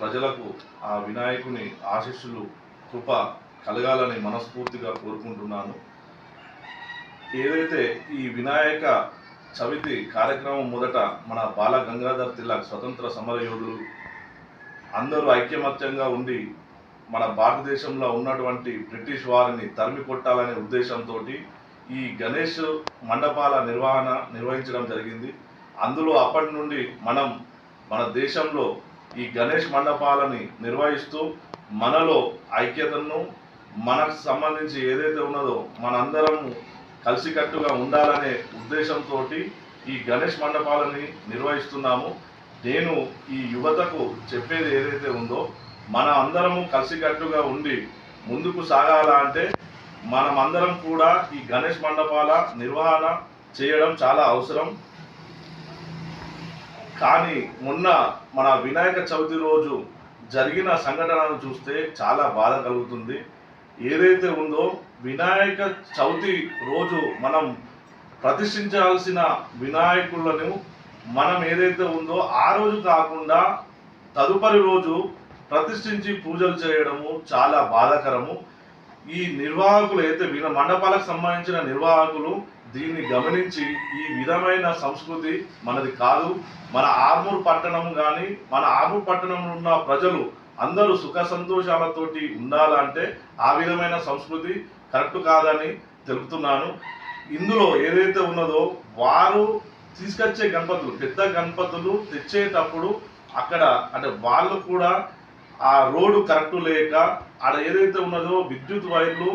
ప్రజలకు ఆ వినాయకుని ఆశీస్సులు కృప కలగాలని మనస్ఫూర్తిగా కోరుకుంటున్నాను. ఏదైతే ఈ వినాయక చవితి కార్యక్రమం మొదట మన బాల గంగాధర్ తిలక్ స్వతంత్ర సమరయోధులు అందరూ ఐక్యమత్యంగా ఉండి మన భారతదేశంలో ఉన్నటువంటి బ్రిటిష్ వారిని తరిమి కొట్టాలనే ఉద్దేశంతో ఈ గణేష్ మండపాల నిర్వహణ నిర్వహించడం జరిగింది. అందులో అప్పటి నుండి మనం మన దేశంలో ఈ గణేష్ మండపాలని నిర్వహిస్తూ మనలో ఐక్యతను మనకు సంబంధించి ఏదైతే ఉన్నదో మనందరం కలిసికట్టుగా ఉండాలనే ఉద్దేశంతో ఈ గణేష్ మండపాలని నిర్వహిస్తున్నాము. నేను ఈ యువతకు చెప్పేది ఏదైతే ఉందో మన అందరము కలిసికట్టుగా ఉండి ముందుకు సాగాల అంటే మనమందరం కూడా ఈ గణేష్ మండపాల నిర్వహణ చేయడం చాలా అవసరం. కానీ మొన్న మన వినాయక చవితి రోజు జరిగిన సంఘటనను చూస్తే చాలా బాధ కలుగుతుంది. ఏదైతే ఉందో వినాయక చవితి రోజు మనం ప్రతిష్ఠించాల్సిన వినాయకులను మనం ఏదైతే ఉందో ఆ రోజు కాకుండా తదుపరి రోజు ప్రతిష్ఠించి పూజలు చేయడము చాలా బాధాకరము. ఈ నిర్వాహకులు అయితే విన మండపాలకు సంబంధించిన నిర్వాహకులు దీన్ని గమనించి ఈ విధమైన సంస్కృతి మనది కాదు. మన ఆర్మూర్ పట్టణం కానీ మన ఆర్మూర్ పట్టణంలో ఉన్న ప్రజలు అందరూ సుఖ సంతోషాలతోటి ఉండాలంటే ఆ విధమైన సంస్కృతి కరెక్ట్ కాదని తెలుపుతున్నాను. ఇందులో ఏదైతే ఉన్నదో వారు తీసుకొచ్చే గణపతులు పెద్ద గణపతులు తెచ్చేటప్పుడు అక్కడ అంటే వాళ్ళు కూడా ఆ రోడ్డు కరెక్ట్ లేక ఆడ ఏదైతే ఉన్నదో విద్యుత్ వైర్లు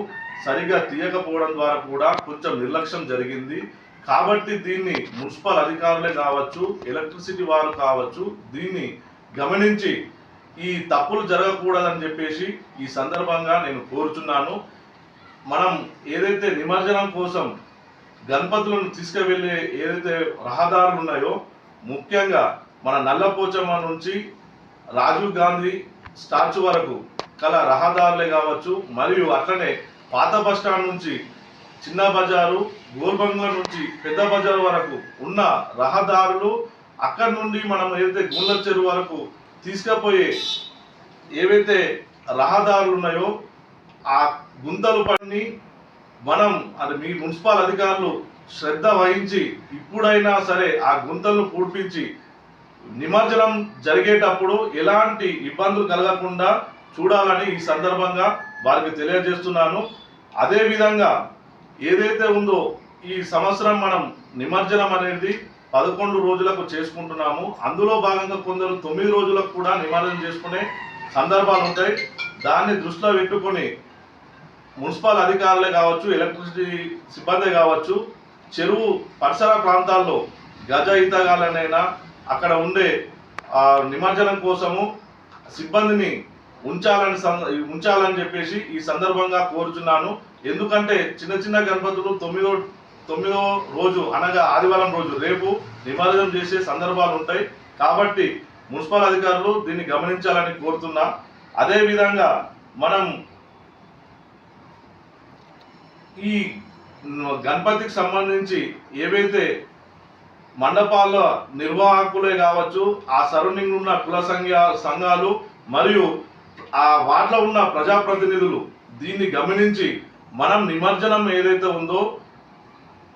సరిగా తీయకపోవడం ద్వారా కూడా కొంచెం నిర్లక్ష్యం జరిగింది. కాబట్టి దీన్ని మున్సిపల్ అధికారులే కావచ్చు ఎలక్ట్రిసిటీ వారు కావచ్చు దీన్ని గమనించి ఈ తప్పులు జరగకూడదని చెప్పేసి ఈ సందర్భంగా నేను కోరుచున్నాను. మనం ఏదైతే నిమజ్జనం కోసం గణపతులను తీసుకువెళ్ళే ఏదైతే రహదారులు ఉన్నాయో ముఖ్యంగా మన నల్లపోచమ్మ నుంచి రాజీవ్ గాంధీ స్టాచ్యూ వరకు కల రహదారులే కావచ్చు మరియు అట్లనే పాత బస్ స్టాండ్ నుంచి చిన్న బజారు గోల్బంగ్లా నుంచి పెద్ద బజారు వరకు ఉన్న రహదారులు అక్కడి నుండి మనం ఏదైతే గుండ్ల చెరువు వరకు తీసుకుపోయే ఏవైతే రహదారులు ఉన్నాయో ఆ గుంతలు పడిని మనం అది మీ మున్సిపల్ అధికారులు శ్రద్ధ వహించి ఇప్పుడైనా సరే ఆ గుంతలను పూడ్పించి నిమజ్జనం జరిగేటప్పుడు ఎలాంటి ఇబ్బందులు కలగకుండా చూడాలని ఈ సందర్భంగా వారికి తెలియజేస్తున్నాను. అదేవిధంగా ఏదైతే ఉందో ఈ సంవత్సరం మనం నిమజ్జనం అనేది పదకొండు రోజులకు చేసుకుంటున్నాము. అందులో భాగంగా కొందరు తొమ్మిది రోజులకు కూడా నిమజ్జనం చేసుకునే సందర్భాలు ఉంటాయి. దాన్ని దృష్టిలో పెట్టుకొని మున్సిపల్ అధికారులే కావచ్చు ఎలక్ట్రిసిటీ సిబ్బంది కావచ్చు చెరువు పరిసర ప్రాంతాల్లో గజ ఈతగాలనైనా అక్కడ ఉండే నిమజ్జనం కోసము సిబ్బందిని ఉంచాలని సం- ఉంచాలని చెప్పేసి ఈ సందర్భంగా కోరుచున్నాను. ఎందుకంటే చిన్న చిన్న గణపతులు తొమ్మిదో తొమ్మిదో రోజు అనగా ఆదివారం రోజు రేపు నిమజ్జనం చేసే సందర్భాలు ఉంటాయి. కాబట్టి మున్సిపల్ అధికారులు దీన్ని గమనించాలని కోరుతున్నా. అదేవిధంగా మనం ఈ గణపతికి సంబంధించి ఏవైతే మండపాల నిర్వాహకులే కావచ్చు ఆ సరౌండింగ్ ఉన్న కుల సంఘ సంఘాలు మరియు ఆ వాటిలో ఉన్న ప్రజాప్రతినిధులు దీన్ని గమనించి మనం నిమజ్జనం ఏదైతే ఉందో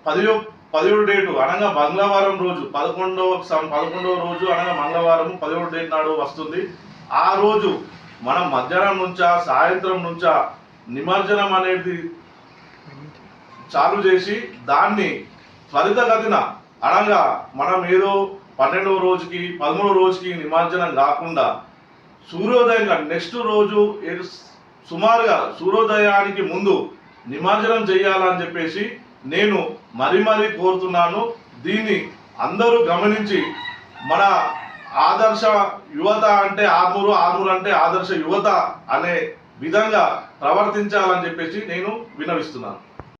పదియో పదిహేడు డేటు అనగా మంగళవారం రోజు పదకొండవ సం- పదకొండవ రోజు అనగా మంగళవారం పదిహేడు డేట్ నాడు వస్తుంది. ఆ రోజు మనం మధ్యాహ్నం నుంచా సాయంత్రం నుంచా నిమజ్జనం అనేది చాలు చేసి దాన్ని త్వరితగతిన అనగా మనం ఏదో పన్నెండవ రోజుకి పదమూడవ రోజుకి నిమజ్జనం కాకుండా సూర్యోదయంగా నెక్స్ట్ రోజు సుమారుగా సూర్యోదయానికి ముందు నిమజ్జనం చేయాలని చెప్పేసి నేను మరీ మరీ కోరుతున్నాను. దీన్ని అందరూ గమనించి మన ఆదర్శ యువత అంటే ఆర్మూరు ఆర్మూరు అంటే ఆదర్శ యువత అనే విధంగా ప్రవర్తించాలని చెప్పేసి నేను వినవిస్తున్నాను.